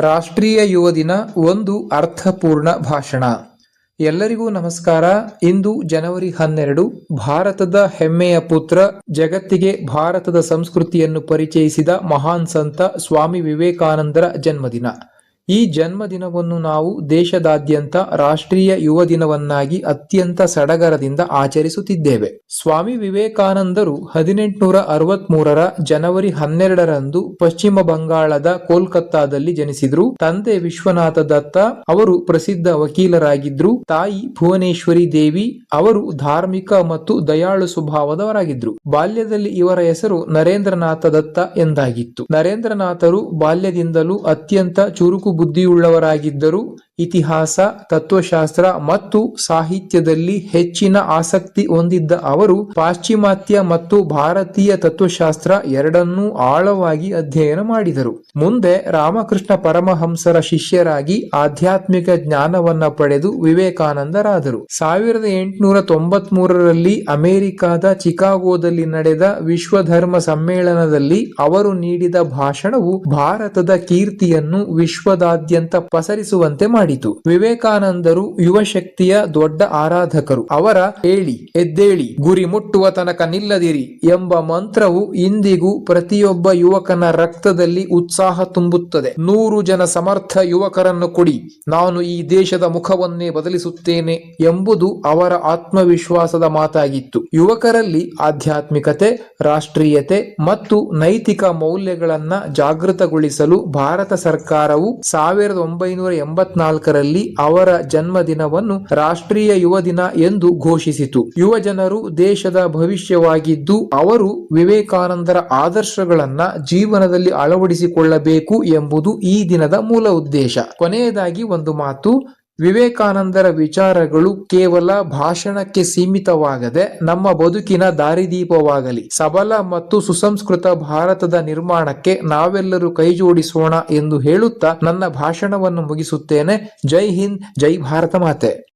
ರಾಷ್ಟ್ರೀಯ ಯುವ ದಿನ ಒಂದು ಅರ್ಥಪೂರ್ಣ ಭಾಷಣ. ಎಲ್ಲರಿಗೂ ನಮಸ್ಕಾರ. ಇಂದು ಜನವರಿ ಹನ್ನೆರಡು, ಭಾರತದ ಹೆಮ್ಮೆಯ ಪುತ್ರ, ಜಗತ್ತಿಗೆ ಭಾರತದ ಸಂಸ್ಕೃತಿಯನ್ನು ಪರಿಚಯಿಸಿದ ಮಹಾನ್ ಸಂತ ಸ್ವಾಮಿ ವಿವೇಕಾನಂದರ ಜನ್ಮದಿನ. ಈ ಜನ್ಮದಿನವನ್ನು ನಾವು ದೇಶದಾದ್ಯಂತ ರಾಷ್ಟ್ರೀಯ ಯುವ ದಿನವನ್ನಾಗಿ ಅತ್ಯಂತ ಸಡಗರದಿಂದ ಆಚರಿಸುತ್ತಿದ್ದೇವೆ. ಸ್ವಾಮಿ ವಿವೇಕಾನಂದರು ಹದಿನೆಂಟುನೂರ ಅರವತ್ಮೂರರ ಜನವರಿ ಹನ್ನೆರಡರಂದು ಪಶ್ಚಿಮ ಬಂಗಾಳದ ಕೋಲ್ಕತ್ತಾದಲ್ಲಿ ಜನಿಸಿದ್ರು. ತಂದೆ ವಿಶ್ವನಾಥ ದತ್ತ ಅವರು ಪ್ರಸಿದ್ಧ ವಕೀಲರಾಗಿದ್ರು. ತಾಯಿ ಭುವನೇಶ್ವರಿ ದೇವಿ ಅವರು ಧಾರ್ಮಿಕ ಮತ್ತು ದಯಾಳು ಸ್ವಭಾವದವರಾಗಿದ್ರು. ಬಾಲ್ಯದಲ್ಲಿ ಇವರ ಹೆಸರು ನರೇಂದ್ರನಾಥ ದತ್ತ ಎಂದಾಗಿತ್ತು. ನರೇಂದ್ರನಾಥರು ಬಾಲ್ಯದಿಂದಲೂ ಅತ್ಯಂತ ಚುರುಕು ಬುದ್ಧಿಯುಳ್ಳವರಾಗಿದ್ದರು ಇತಿಹಾಸ, ತತ್ವಶಾಸ್ತ್ರ ಮತ್ತು ಸಾಹಿತ್ಯದಲ್ಲಿ ಹೆಚ್ಚಿನ ಆಸಕ್ತಿ ಹೊಂದಿದ್ದ ಅವರು ಪಾಶ್ಚಿಮಾತ್ಯ ಮತ್ತು ಭಾರತೀಯ ತತ್ವಶಾಸ್ತ್ರ ಎರಡನ್ನೂ ಆಳವಾಗಿ ಅಧ್ಯಯನ ಮಾಡಿದರು. ಮುಂದೆ ರಾಮಕೃಷ್ಣ ಪರಮಹಂಸರ ಶಿಷ್ಯರಾಗಿ ಆಧ್ಯಾತ್ಮಿಕ ಜ್ಞಾನವನ್ನ ಪಡೆದು ವಿವೇಕಾನಂದರಾದರು. ಸಾವಿರದ ಎಂಟುನೂರ ತೊಂಬತ್ ಮೂರರಲ್ಲಿ ಅಮೆರಿಕಾದ ಚಿಕಾಗೋದಲ್ಲಿ ನಡೆದ ವಿಶ್ವ ಧರ್ಮ ಸಮ್ಮೇಳನದಲ್ಲಿ ಅವರು ನೀಡಿದ ಭಾಷಣವು ಭಾರತದ ಕೀರ್ತಿಯನ್ನು ವಿಶ್ವದಾದ್ಯಂತ ಪಸರಿಸುವಂತೆ ಮಾಡಿತು. ವಿವೇಕಾನಂದರು ಯುವ ಶಕ್ತಿಯ ದೊಡ್ಡ ಆರಾಧಕರು. ಅವರ ಹೇಳಿ, ಎದ್ದೇಳಿ, ಗುರಿ ಮುಟ್ಟುವ ತನಕ ನಿಲ್ಲದಿರಿ ಎಂಬ ಮಂತ್ರವು ಇಂದಿಗೂ ಪ್ರತಿಯೊಬ್ಬ ಯುವಕನ ರಕ್ತದಲ್ಲಿ ಉತ್ಸಾಹ ತುಂಬುತ್ತದೆ. ನೂರು ಜನ ಸಮರ್ಥ ಯುವಕರನ್ನು ಕೊಡಿ, ನಾನು ಈ ದೇಶದ ಮುಖವನ್ನೇ ಬದಲಿಸುತ್ತೇನೆ ಎಂಬುದು ಅವರ ಆತ್ಮವಿಶ್ವಾಸದ ಮಾತಾಗಿತ್ತು. ಯುವಕರಲ್ಲಿ ಆಧ್ಯಾತ್ಮಿಕತೆ, ರಾಷ್ಟ್ರೀಯತೆ ಮತ್ತು ನೈತಿಕ ಮೌಲ್ಯಗಳನ್ನ ಜಾಗೃತಗೊಳಿಸಲು ಭಾರತ ಸರ್ಕಾರವು ಸಾವಿರದ ಒಂಬೈನೂರ ಎಂಬತ್ನಾಲ್ಕರಲ್ಲಿ ಅವರ ಜನ್ಮದಿನವನ್ನು ರಾಷ್ಟ್ರೀಯ ಯುವ ದಿನ ಎಂದು ಘೋಷಿಸಿತು. ಯುವ ಜನರು ದೇಶದ ಭವಿಷ್ಯವಾಗಿದ್ದು, ಅವರು ವಿವೇಕಾನಂದರ ಆದರ್ಶಗಳನ್ನ ಜೀವನದಲ್ಲಿ ಅಳವಡಿಸಿಕೊಳ್ಳಬೇಕು ಎಂಬುದು ಈ ದಿನದ ಮೂಲ ಉದ್ದೇಶ. ಕೊನೆಯದಾಗಿ ಒಂದು ಮಾತು ವಿವೇಕಾನಂದರ ವಿಚಾರಗಳು ಕೇವಲ ಭಾಷಣಕ್ಕೆ ಸೀಮಿತವಾಗದೆ ನಮ್ಮ ಬದುಕಿನ ದಾರಿದೀಪವಾಗಲಿ. ಸಬಲ ಮತ್ತು ಸುಸಂಸ್ಕೃತ ಭಾರತದ ನಿರ್ಮಾಣಕ್ಕೆ ನಾವೆಲ್ಲರೂ ಕೈಜೋಡಿಸೋಣ ಎಂದು ಹೇಳುತ್ತಾ ನನ್ನ ಭಾಷಣವನ್ನು ಮುಗಿಸುತ್ತೇನೆ. ಜೈ ಹಿಂದ್, ಜೈ ಭಾರತ ಮಾತೆ.